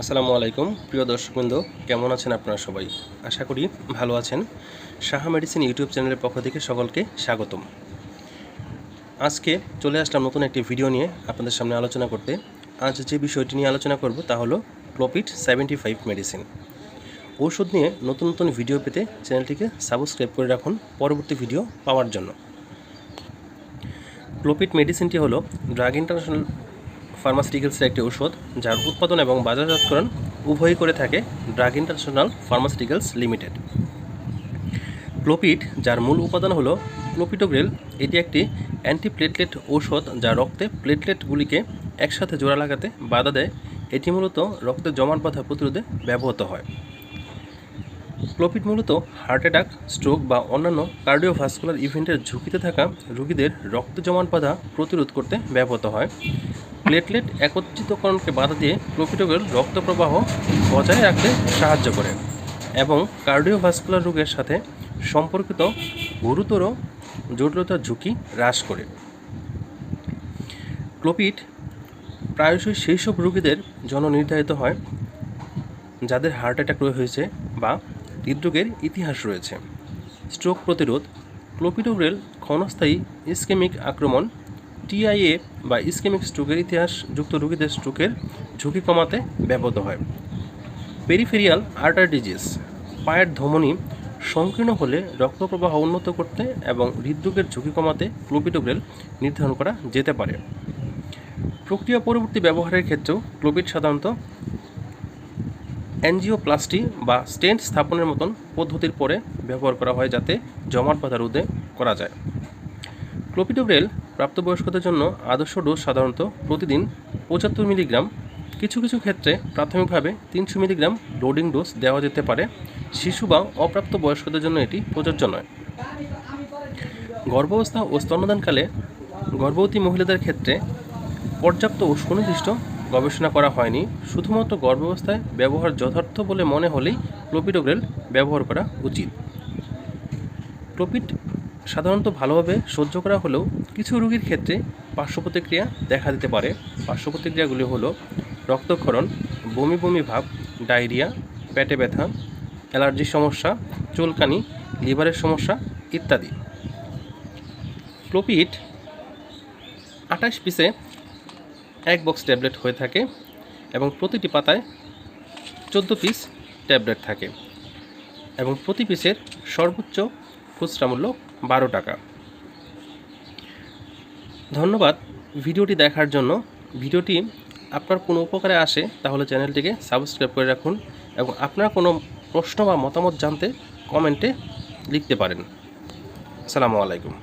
আসসালামু আলাইকুম। প্রিয় দর্শকবৃন্দ, কেমন আছেন আপনারা সবাই? আশা করি ভালো আছেন। সাহা মেডিসিন ইউটিউব চ্যানেলের পক্ষ থেকে সকলকে স্বাগতম। আজকে চলে আসলাম নতুন একটি ভিডিও নিয়ে আপনাদের সামনে আলোচনা করতে। আজ যে বিষয়টি নিয়ে আলোচনা করব তা হলো প্রফিট সেভেন্টি ফাইভ মেডিসিন ঔষধ নিয়ে নতুন নতুন ভিডিও পেতে চ্যানেলটিকে সাবস্ক্রাইব করে রাখুন পরবর্তী ভিডিও পাওয়ার জন্য। ক্লোপিট মেডিসিনটি হলো ড্রাগ ইন্টারন্যাশনাল ফার্মাসিউটিক্যালসের একটি ওষুধ যার উৎপাদন এবং বাজারজাতকরণ উভয়ই করে থাকে drug international pharmaceuticals limited. Clopid, যার মূল উপাদান হলো ক্লোপিটোগ্রেল, এটি একটি অ্যান্টিপ্লেটলেট ঔষধ যা রক্তে প্লেটলেটগুলিকে একসাথে জোড়া লাগাতে বাধা দেয়। এটি মূলত রক্তে জমাট বাঁধা প্রতিরোধে ব্যবহৃত হয়। ক্লোপিড মূলত হার্ট অ্যাটাক, স্ট্রোক বা অন্যান্য কার্ডিওভাস্কুলার ইভেন্টের ঝুঁকিতে থাকা রোগীদের রক্ত জমাট বাধা প্রতিরোধ করতে ব্যবহৃত হয়। প্লেটলেট একত্রিতকরণকে বাধা দিয়ে ক্লোপিটোগেল রক্ত প্রবাহ বজায় রাখতে সাহায্য করে এবং কার্ডিওভাস্কুলার রোগের সাথে সম্পর্কিত গুরুতর জটিলতার ঝুঁকি হ্রাস করে। ক্লোপিড প্রায়শই সেই সব রোগীদের জন্য নির্ধারিত হয়, যাদের হার্ট অ্যাটাক হয়েছে বা হৃদরোগের ইতিহাস রয়েছে। স্ট্রোক প্রতিরোধ ক্লোপিডোগ্রেল ক্ষণস্থায়ী ইস্কেমিক আক্রমণ টিআইএ বা ইস্কেমিক স্ট্রোকের ইতিহাস যুক্ত রোগীদের স্ট্রোকের ঝুঁকি কমাতে ব্যবহৃত হয়। পেরিফেরিয়াল আর্টার ডিজিজ, পায়ের ধমনী সংকীর্ণ হলে রক্ত প্রবাহ উন্নত করতে এবং হৃদরোগের ঝুঁকি কমাতে ক্লোপিডোগ্রেল নির্ধারণ করা যেতে পারে। প্রক্রিয়া পরবর্তী ব্যবহারের ক্ষেত্রেও ক্লোপিড সাধারণত অ্যানজিওপ্লাস্টি বা স্টেন্ট স্থাপনের মতন পদ্ধতির পরে ব্যবহার করা হয় যাতে জমাট বাঁধা রোধে করা যায়। ক্লোপিডোগ্রেল প্রাপ্তবয়স্কদের জন্য আদর্শ ডোজ সাধারণত প্রতিদিন পঁচাত্তর মিলিগ্রাম। কিছু কিছু ক্ষেত্রে প্রাথমিকভাবে তিনশো মিলিগ্রাম লোডিং ডোজ দেওয়া যেতে পারে। শিশু বা অপ্রাপ্ত বয়স্কদের জন্য এটি প্রযোজ্য নয়। গর্ভাবস্থা ও স্তন্যদানকালে গর্ভবতী মহিলাদের ক্ষেত্রে পর্যাপ্ত ও সুনির্দিষ্ট গবেষণা করা হয়নি। শুধুমাত্র গর্ভাবস্থায় ব্যবহার যথার্থ বলে মনে হলেই ক্লোপিডোগ্রেল ব্যবহার করা উচিত। ক্লোপিড সাধারণত ভালোভাবে সহ্য করা হলেও কিছু রোগীর ক্ষেত্রে পার্শ্ব প্রতিক্রিয়া দেখা দিতে পারে। পার্শ্ব প্রতিক্রিয়াগুলি হলো রক্তক্ষরণ, বমি বমি ভাব, ডায়রিয়া, পেটে ব্যথা অ্যালার্জির সমস্যা, চুলকানি, লিভারের সমস্যা ইত্যাদি। ক্লোপিড আঠাশ পিসে এক বক্স ট্যাবলেট হয়ে থাকে এবং প্রতিটি পাতায় চোদ্দ পিস ট্যাবলেট থাকে এবং প্রতি পিসের সর্বোচ্চ খুচরা মূল্য বারো টাকা। ধন্যবাদ ভিডিওটি দেখার জন্য। ভিডিওটি আপনার কোনো উপকারে আসে তাহলে চ্যানেলটিকে সাবস্ক্রাইব করে রাখুন এবং আপনার কোনো প্রশ্ন বা মতামত জানতে কমেন্টে লিখতে পারেন। আসসালামু আলাইকুম।